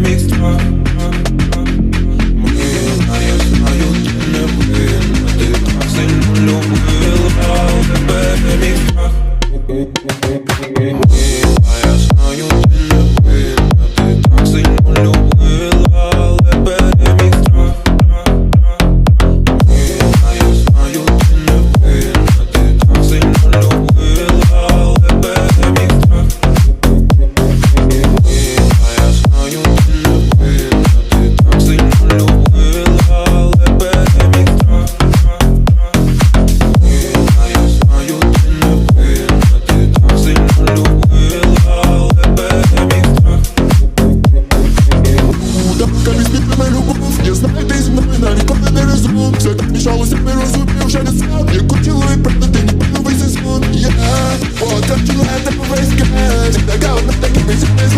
mixed up. Волосы мне розумів, не знав. Я кутіло і продати, не пановий зі змон Я потрачила тебе весь кінець. Ти така так і ми зі не